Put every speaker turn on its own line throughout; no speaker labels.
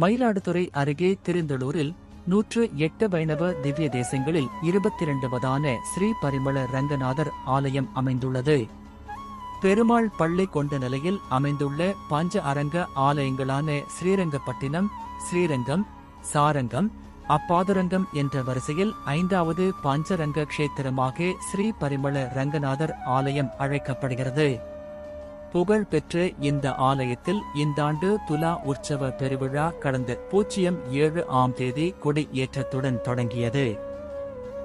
மயிலாடுதுறை அருகே திருந்தலூரில் நூற்று எட்டு வைணவ திவ்ய தேசங்களில் இருபத்தி இரண்டுவதான ஸ்ரீ பரிமள ரங்கநாதர் ஆலயம் அமைந்துள்ளது. பெருமாள் பள்ளி கொண்ட நிலையில் அமைந்துள்ள பஞ்ச அரங்க ஆலயங்களான ஸ்ரீரங்கப்பட்டினம் ஸ்ரீரங்கம் சாரங்கம் அப்பாதுரங்கம் என்ற வரிசையில் ஐந்தாவது பஞ்சரங்க க்ஷேத்திரமாக ஸ்ரீ பரிமள ரங்கநாதர் ஆலயம் அழைக்கப்படுகிறது. புகழ்பெற்ற இந்த ஆலயத்தில் இந்த ஆண்டு துலா உற்சவ பெருவிழா கடந்த பூஜ்ஜியம் ஏழு ஆம் தேதி கொடி ஏற்றத்துடன் தொடங்கியது.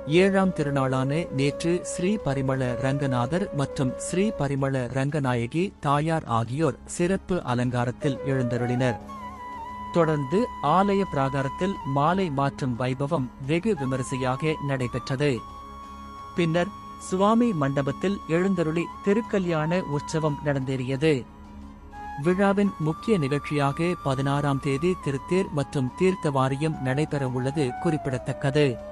ஏழாம் திருநாளான நேற்று ஸ்ரீ பரிமள ரங்கநாதர் மற்றும் ஸ்ரீ பரிமள ரங்கநாயகி தாயார் ஆகியோர் சிறப்பு அலங்காரத்தில் எழுந்தருளினர். தொடர்ந்து ஆலய பிராகாரத்தில் மாலை மாற்றும் வைபவம் வெகு விமரிசையாக நடைபெற்றது. பின்னர் சுவாமி மண்டபத்தில் எழுந்தருளி திருக்கல்யாண உற்சவம் நடந்தேறியது. விழாவின் முக்கிய நிகழ்ச்சியாக பதினாறாம் தேதி திருத்தேர் மற்றும் தீர்த்த வாரியம் நடைபெற உள்ளது குறிப்பிடத்தக்கது.